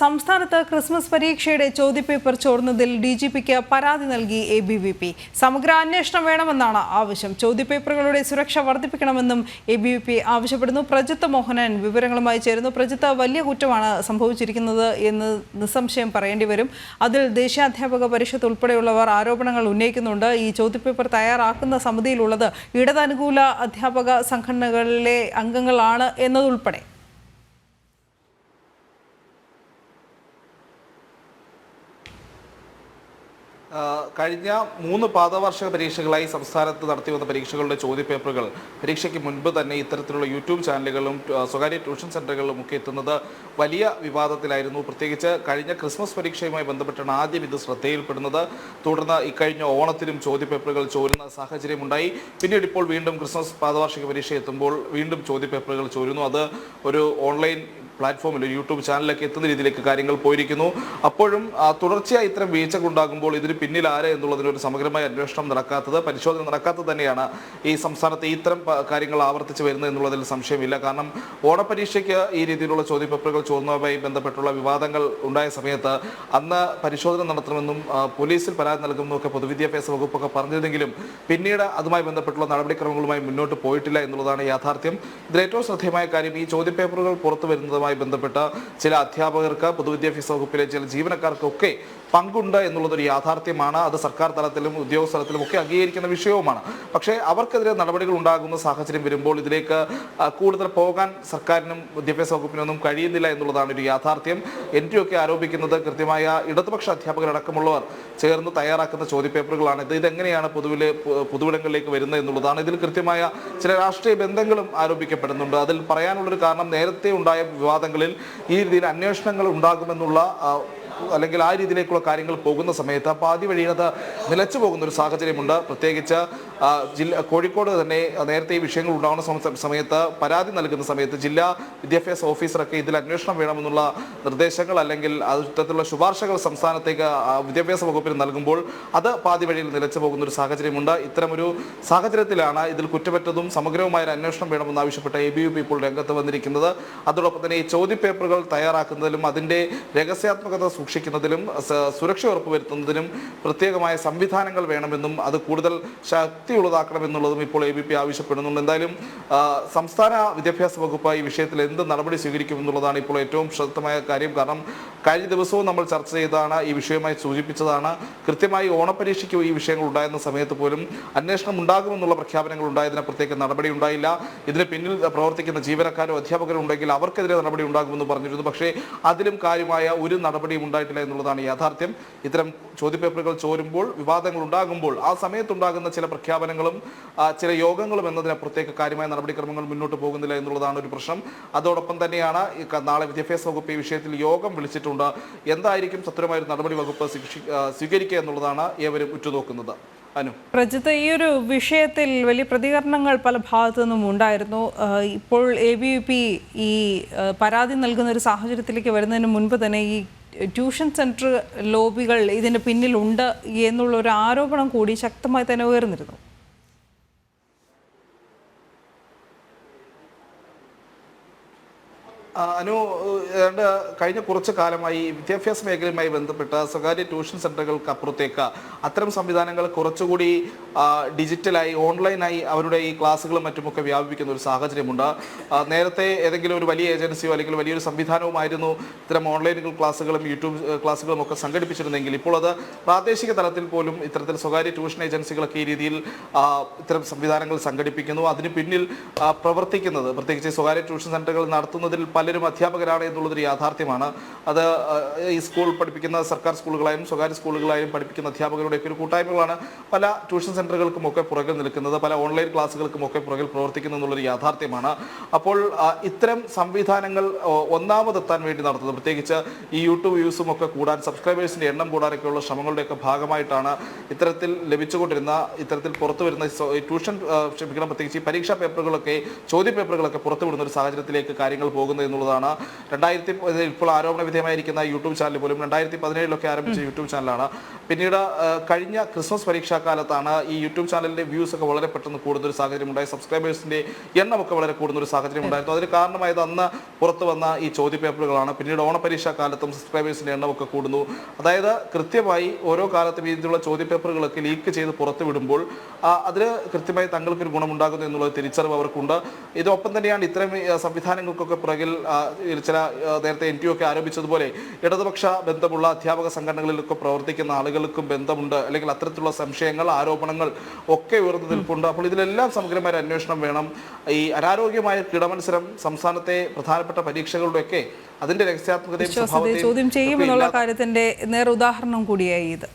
സംസ്ഥാനത്ത് ക്രിസ്മസ് പരീക്ഷയുടെ ചോദ്യപേപ്പർ ചോർന്നതിൽ ഡി ജി പിക്ക് പരാതി നൽകി എ ബി വി പി സമഗ്ര അന്വേഷണം വേണമെന്നാണ് ആവശ്യം. ചോദ്യപേപ്പറുകളുടെ സുരക്ഷ വർദ്ധിപ്പിക്കണമെന്നും എ ബി വി പി ആവശ്യപ്പെടുന്നു. പ്രജിത്ത് മോഹനൻ വിവരങ്ങളുമായി ചേരുന്നു. പ്രജിത്ത് വലിയ കുറ്റമാണ് സംഭവിച്ചിരിക്കുന്നത് എന്ന് നിസ്സംശയം പറയേണ്ടി വരും. അതിൽ ദേശീയാധ്യാപക പരിഷത്ത് ഉൾപ്പെടെയുള്ളവർ ആരോപണങ്ങൾ ഉന്നയിക്കുന്നുണ്ട്. ഈ ചോദ്യപേപ്പർ തയ്യാറാക്കുന്ന സമിതിയിലുള്ളത് ഇടതനുകൂല അധ്യാപക സംഘടനകളിലെ അംഗങ്ങളാണ് എന്നതുൾപ്പെടെ. കഴിഞ്ഞ മൂന്ന് പാദവാർഷിക പരീക്ഷകളായി സംസ്ഥാനത്ത് നടത്തി വന്ന പരീക്ഷകളുടെ ചോദ്യപേപ്പറുകൾ പരീക്ഷയ്ക്ക് മുൻപ് തന്നെ ഇത്തരത്തിലുള്ള യൂട്യൂബ് ചാനലുകളും സ്വകാര്യ ട്യൂഷൻ സെന്ററുകളിലും ഒക്കെ എത്തുന്നത് വലിയ വിവാദത്തിലായിരുന്നു. പ്രത്യേകിച്ച് കഴിഞ്ഞ ക്രിസ്മസ് പരീക്ഷയുമായി ബന്ധപ്പെട്ടാണ് ആദ്യം ഇത് ശ്രദ്ധയിൽപ്പെടുന്നത്. തുടർന്ന് ഇക്കഴിഞ്ഞ ഓണത്തിലും ചോദ്യപേപ്പറുകൾ ചോരുന്ന സാഹചര്യമുണ്ടായി. പിന്നീട് ഇപ്പോൾ വീണ്ടും ക്രിസ്മസ് പാദവാർഷിക പരീക്ഷ എത്തുമ്പോൾ വീണ്ടും ചോദ്യപേപ്പറുകൾ ചോരുന്നു. അത് ഒരു ഓൺലൈൻ പ്ലാറ്റ്ഫോമിൽ ഒരു യൂട്യൂബ് ചാനലിലൊക്കെ എത്തുന്ന രീതിയിലേക്ക് കാര്യങ്ങൾ പോയിരിക്കുന്നു. അപ്പോഴും തുടർച്ചയായി ഇത്തരം വീഴ്ചകൾ ഉണ്ടാകുമ്പോൾ ഇതിന് പിന്നിൽ ആര് എന്നുള്ളതിന് ഒരു സമഗ്രമായ അന്വേഷണം നടക്കാത്തത് പരിശോധന നടക്കാത്തത് തന്നെയാണ് ഈ സംസ്ഥാനത്ത് ഇത്തരം കാര്യങ്ങൾ ആവർത്തിച്ച് വരുന്നത് എന്നുള്ളതിൽ സംശയമില്ല. കാരണം ഓണപരീക്ഷയ്ക്ക് ഈ രീതിയിലുള്ള ചോദ്യപേപ്പറുകൾ ചോർന്നതുമായി ബന്ധപ്പെട്ടുള്ള വിവാദങ്ങൾ ഉണ്ടായ സമയത്ത് അന്ന് പരിശോധന നടത്തണമെന്നും പോലീസിൽ പരാതി നൽകുമെന്നൊക്കെ പൊതുവിദ്യാഭ്യാസ വകുപ്പൊക്കെ പറഞ്ഞിരുന്നെങ്കിലും പിന്നീട് അതുമായി ബന്ധപ്പെട്ടുള്ള നടപടിക്രമങ്ങളുമായി മുന്നോട്ട് പോയിട്ടില്ല എന്നുള്ളതാണ് യാഥാർത്ഥ്യം. ഇതിൽ ഏറ്റവും ശ്രദ്ധേയമായ കാര്യം ഈ ചോദ്യപേപ്പറുകൾ പുറത്തു വരുന്നതുമായി ബന്ധപ്പെട്ട ചില അധ്യാപകർക്ക് പൊതുവിദ്യാഭ്യാസ വകുപ്പിലെ ചില ജീവനക്കാർക്കൊക്കെ പങ്കുണ്ട് എന്നുള്ളതൊരു യാഥാർത്ഥ്യമാണ്. അത് സർക്കാർ തലത്തിലും ഉദ്യോഗസ്ഥ തലത്തിലും ഒക്കെ അംഗീകരിക്കുന്ന വിഷയവുമാണ്. പക്ഷേ അവർക്കെതിരെ നടപടികൾ ഉണ്ടാകുന്ന സാഹചര്യം വരുമ്പോൾ ഇതിലേക്ക് കൂടുതൽ പോകാൻ സർക്കാരിനും വിദ്യാഭ്യാസ വകുപ്പിനൊന്നും കഴിയുന്നില്ല എന്നുള്ളതാണ് ഒരു യാഥാർത്ഥ്യം. എൻ ടി ഒക്കെ ആരോപിക്കുന്നത് കൃത്യമായ ഇടതുപക്ഷ അധ്യാപകരടക്കമുള്ളവർ ചേർന്ന് തയ്യാറാക്കുന്ന ചോദ്യപേപ്പറുകളാണ്. ഇത് ഇതെങ്ങനെയാണ് പൊതുവിലെ പൊ- പൊതുവിടങ്ങളിലേക്ക് വരുന്നത് എന്നുള്ളതാണ്. ഇതിൽ കൃത്യമായ ചില രാഷ്ട്രീയ ബന്ധങ്ങളും ആരോപിക്കപ്പെടുന്നുണ്ട്. അതിൽ പറയാനുള്ളൊരു കാരണം നേരത്തെ ഉണ്ടായ വിവാദങ്ങളിൽ ഈ രീതിയിൽ അന്വേഷണങ്ങൾ ഉണ്ടാകുമെന്നുള്ള അല്ലെങ്കിൽ ആ രീതിയിലേക്കുള്ള കാര്യങ്ങൾ പോകുന്ന സമയത്ത് പാതി വഴി അത് നിലച്ചു പോകുന്ന ഒരു സാഹചര്യമുണ്ട്. പ്രത്യേകിച്ച് ജില്ല കോഴിക്കോട് തന്നെ നേരത്തെ ഈ വിഷയങ്ങൾ ഉണ്ടാകുന്ന സമ- സമയത്ത് പരാതി നൽകുന്ന സമയത്ത് ജില്ലാ വിദ്യാഭ്യാസ ഓഫീസറൊക്കെ ഇതിൽ അന്വേഷണം വേണമെന്നുള്ള നിർദ്ദേശങ്ങൾ അല്ലെങ്കിൽ അത്തരത്തിലുള്ള ശുപാർശകൾ സംസ്ഥാനത്തേക്ക് വിദ്യാഭ്യാസ വകുപ്പിന് നൽകുമ്പോൾ അത് പാതി വഴിയിൽ നിലച്ചു പോകുന്ന ഒരു സാഹചര്യമുണ്ട്. ഇത്തരമൊരു സാഹചര്യത്തിലാണ് ഇതിൽ കുറ്റമറ്റതും സമഗ്രവുമായ ഒരു അന്വേഷണം വേണമെന്ന് ആവശ്യപ്പെട്ട എ ബി യു പി ഇപ്പോൾ രംഗത്ത് വന്നിരിക്കുന്നത്. അതോടൊപ്പം തന്നെ ഈ ചോദ്യപേപ്പറുകൾ തയ്യാറാക്കുന്നതിലും അതിന്റെ രഹസ്യാത്മകത സൂക്ഷിക്കുന്നതിലും സുരക്ഷ ഉറപ്പുവരുത്തുന്നതിനും പ്രത്യേകമായ സംവിധാനങ്ങൾ വേണമെന്നും അത് കൂടുതൽ ശക്തിയുള്ളതാക്കണമെന്നുള്ളതും ഇപ്പോൾ എ ബി പി ആവശ്യപ്പെടുന്നുണ്ട്. എന്തായാലും സംസ്ഥാന വിദ്യാഭ്യാസ വകുപ്പ് ഈ വിഷയത്തിൽ എന്ത് നടപടി സ്വീകരിക്കും എന്നുള്ളതാണ് ഇപ്പോൾ ഏറ്റവും ശ്രദ്ധമായ കാര്യം. കാരണം കഴിഞ്ഞ ദിവസവും നമ്മൾ ചർച്ച ചെയ്തതാണ് ഈ വിഷയമായി സൂചിപ്പിച്ചതാണ്. കൃത്യമായി ഓണപരീക്ഷയ്ക്ക് ഈ വിഷയങ്ങൾ ഉണ്ടായിരുന്ന സമയത്ത് പോലും അന്വേഷണം ഉണ്ടാകുമെന്നുള്ള പ്രഖ്യാപനങ്ങൾ ഉണ്ടായതിന് പ്രത്യേക നടപടി ഉണ്ടായില്ല. ഇതിന് പിന്നിൽ പ്രവർത്തിക്കുന്ന ജീവനക്കാരോ അധ്യാപകരോ ഉണ്ടെങ്കിൽ അവർക്കെതിരെ നടപടി ഉണ്ടാകുമെന്ന് പറഞ്ഞിരുന്നു. പക്ഷേ അതിലും കാര്യമായ ഒരു നടപടിയും ഉണ്ടായിട്ടില്ല എന്നുള്ളതാണ് യാഥാർത്ഥ്യം. ഇത്തരം ചോദ്യപേപ്പറുകൾ ചോരുമ്പോൾ വിവാദങ്ങൾ ഉണ്ടാകുമ്പോൾ ആ സമയത്തുണ്ടാകുന്ന ചില പ്രഖ്യാപനങ്ങളും ചില യോഗങ്ങളും എന്നതിനപ്പുറത്തേക്ക് കാര്യമായ നടപടിക്രമങ്ങൾ മുന്നോട്ട് പോകുന്നില്ല എന്നുള്ളതാണ് ഒരു പ്രശ്നം. അതോടൊപ്പം തന്നെയാണ് നാളെ വിദ്യാഭ്യാസ വകുപ്പ് ഈ വിഷയത്തിൽ യോഗം വിളിച്ചിട്ടുണ്ട്. എന്തായിരിക്കും സത്വരമായ ഒരു നടപടി വകുപ്പ് സ്വീകരിക്കുക എന്നുള്ളതാണ് ഏവരും ഉറ്റുനോക്കുന്നത്. പ്രജിത്ത് ഈ ഒരു വിഷയത്തിൽ വലിയ പ്രതികരണങ്ങൾ പല ഭാഗത്തു നിന്നും ഉണ്ടായിരുന്നു. ഇപ്പോൾ എ ബി യു പി ഈ പരാതി നൽകുന്ന ഒരു സാഹചര്യത്തിലേക്ക് വരുന്നതിന് മുൻപ് തന്നെ ഈ ട്യൂഷൻ സെന്റർ ലോബികൾ ഇതിന് പിന്നിലുണ്ട് എന്നുള്ള ഒരു ആരോപണം കൂടി ശക്തമായി തന്നെ ഉയർന്നിരുന്നു. അനു ഏതാണ്ട് കഴിഞ്ഞ കുറച്ച് കാലമായി വിദ്യാഭ്യാസ മേഖലയുമായി ബന്ധപ്പെട്ട സ്വകാര്യ ട്യൂഷൻ സെന്ററുകൾക്ക് അപ്പുറത്തേക്ക് അത്തരം സംവിധാനങ്ങൾ കുറച്ചുകൂടി ഡിജിറ്റലായി ഓൺലൈനായി അവരുടെ ഈ ക്ലാസ്സുകളും മറ്റുമൊക്കെ വ്യാപിപ്പിക്കുന്ന ഒരു സാഹചര്യമുണ്ട്. നേരത്തെ ഏതെങ്കിലും ഒരു വലിയ ഏജൻസിയോ അല്ലെങ്കിൽ വലിയൊരു സംവിധാനവുമായിരുന്നു ഇത്തരം ഓൺലൈൻ ക്ലാസ്സുകളും യൂട്യൂബ് ക്ലാസ്സുകളും ഒക്കെ സംഘടിപ്പിച്ചിരുന്നെങ്കിൽ ഇപ്പോൾ അത് പ്രാദേശിക തലത്തിൽ പോലും ഇത്തരത്തിൽ സ്വകാര്യ ട്യൂഷൻ ഏജൻസികളൊക്കെ ഈ രീതിയിൽ ഇത്തരം സംവിധാനങ്ങൾ സംഘടിപ്പിക്കുന്നു. അതിന് പിന്നിൽ പ്രവർത്തിക്കുന്നത് പ്രത്യേകിച്ച് സ്വകാര്യ ട്യൂഷൻ സെന്ററുകൾ നടത്തുന്നതിൽ പലരും അധ്യാപകരാണ് എന്നുള്ളതൊരു യാഥാർത്ഥ്യമാണ്. അത് ഈ സ്കൂൾ പഠിപ്പിക്കുന്ന സർക്കാർ സ്കൂളുകളായും സ്വകാര്യ സ്കൂളുകളായും പഠിപ്പിക്കുന്ന അധ്യാപകരുടെയൊക്കെ ഒരു കൂട്ടായ്മകളാണ് പല ട്യൂഷൻ സെന്ററുകൾക്കും ഒക്കെ പുറകിൽ നിൽക്കുന്നത് പല ഓൺലൈൻ ക്ലാസ്സുകൾക്കും ഒക്കെ പുറകിൽ പ്രവർത്തിക്കുന്നു എന്നുള്ളൊരു യാഥാർത്ഥ്യമാണ്. അപ്പോൾ ഇത്തരം സംവിധാനങ്ങൾ ഒന്നാമതെത്താൻ വേണ്ടി നടത്തുന്നത് പ്രത്യേകിച്ച് ഈ യൂട്യൂബ് വ്യൂസും ഒക്കെ കൂടാൻ സബ്സ്ക്രൈബേഴ്സിന്റെ എണ്ണം കൂടാനൊക്കെയുള്ള ശ്രമങ്ങളുടെയൊക്കെ ഭാഗമായിട്ടാണ് ഇത്തരത്തിൽ ലഭിച്ചുകൊണ്ടിരുന്ന ഇത്തരത്തിൽ പുറത്തു വരുന്ന ട്യൂഷൻ ക്ഷമിക്കണം പ്രത്യേകിച്ച് ഈ പരീക്ഷാ പേപ്പറുകളൊക്കെ ചോദ്യ പേപ്പറുകളൊക്കെ പുറത്തുവിടുന്ന ഒരു സാഹചര്യത്തിലേക്ക് കാര്യങ്ങൾ പോകുന്നത് എന്നുള്ളതാണ്. രണ്ടായിരത്തി ഇപ്പോൾ ആരോപണ വിധേയമായിരിക്കുന്ന യൂട്യൂബ് ചാനൽ പോലും രണ്ടായിരത്തി പതിനേഴിലൊക്കെ ആരംഭിച്ച യൂട്യൂബ് ചാനലാണ്. പിന്നീട് കഴിഞ്ഞ ക്രിസ്മസ് പരീക്ഷാ കാലത്താണ് ഈ യൂട്യൂബ് ചാനലിന്റെ വ്യൂസ് ഒക്കെ വളരെ പെട്ടെന്ന് കൂടുന്ന ഒരു സാഹചര്യം ഉണ്ടായി സബ്സ്ക്രൈബേഴ്സിന്റെ എണ്ണമൊക്കെ വളരെ കൂടുന്ന ഒരു സാഹചര്യം ഉണ്ടായിരുന്നു അതിന് കാരണമായത് അന്ന് പുറത്തു വന്ന ഈ ചോദ്യപേപ്പറുകളാണ്. പിന്നീട് ഓണപരീക്ഷാ കാലത്തും സബ്സ്ക്രൈബേഴ്സിന്റെ എണ്ണമൊക്കെ കൂടുന്നു. അതായത് കൃത്യമായി ഓരോ കാലത്തും രീതിയിലുള്ള ചോദ്യപേപ്പറുകളൊക്കെ ലീക്ക് ചെയ്ത് പുറത്തു വിടുമ്പോൾ അതിന് കൃത്യമായി തങ്ങൾക്കൊരു ഗുണമുണ്ടാകുന്നു എന്നുള്ള തിരിച്ചറിവ് അവർക്കുണ്ട്. ഇതൊപ്പം തന്നെയാണ് ഇത്തരം സംവിധാനങ്ങൾക്കൊക്കെ പുറകിൽ ചില നേരത്തെ എൻ ടി ഒക്കെ ആരോപിച്ചതുപോലെ ഇടതുപക്ഷ ബന്ധമുള്ള അധ്യാപക സംഘടനകളിലൊക്കെ പ്രവർത്തിക്കുന്ന ആളുകൾക്കും ബന്ധമുണ്ട്. അല്ലെങ്കിൽ അത്തരത്തിലുള്ള സംശയങ്ങൾ ആരോപണങ്ങൾ ഒക്കെ ഉയർന്നു നിൽപ്പുണ്ട്. അപ്പോൾ ഇതിലെല്ലാം സമഗ്രമായ അന്വേഷണം വേണം. ഈ അനാരോഗ്യമായ കിടമത്സരം സംസ്ഥാനത്തെ പ്രധാനപ്പെട്ട പരീക്ഷകളുടെയൊക്കെ അതിന്റെ രഹസ്യാത്മകതയും സ്വഭാവത്തെയും ചോദ്യം ചെയ്യുമെന്നുള്ള കാര്യത്തിന്റെ നേർ ഉദാഹരണം കൂടിയായി ഇത്.